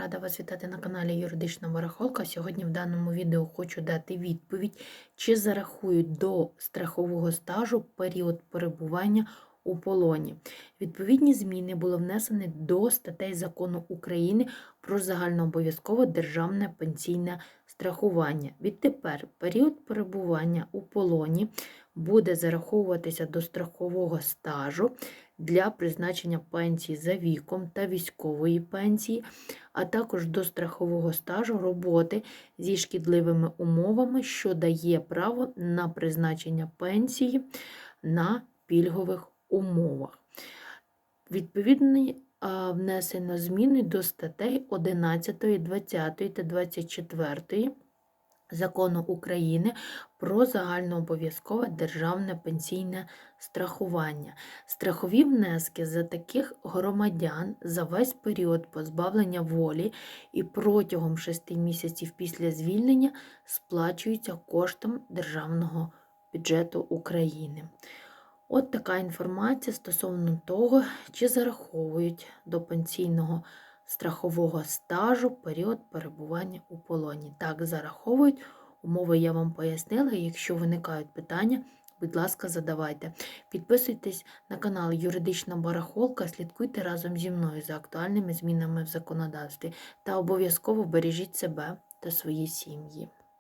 Рада вас вітати на каналі Юридична Барахолка. Сьогодні в даному відео хочу дати відповідь, чи зарахують до страхового стажу період перебування у полоні. Відповідні зміни були внесені до статей закону України про загальнообов'язкове державне пенсійне страхування. Відтепер період перебування у полоні буде зараховуватися до страхового стажу для призначення пенсії за віком та військової пенсії, а також до страхового стажу роботи зі шкідливими умовами, що дає право на призначення пенсії на пільгових умовах. Відповідні а, внесено зміни до статей 11, 20 та 24 Закону України про загальнообов'язкове державне пенсійне страхування. Страхові внески за таких громадян за весь період позбавлення волі і протягом 6 місяців після звільнення сплачуються коштом Державного бюджету України. От така інформація стосовно того, чи зараховують до пенсійного страхового стажу період перебування у полоні. Так, зараховують. Умови я вам пояснила. Якщо виникають питання, будь ласка, задавайте. Підписуйтесь на канал Юридична Барахолка, слідкуйте разом зі мною за актуальними змінами в законодавстві та обов'язково бережіть себе та свої сім'ї.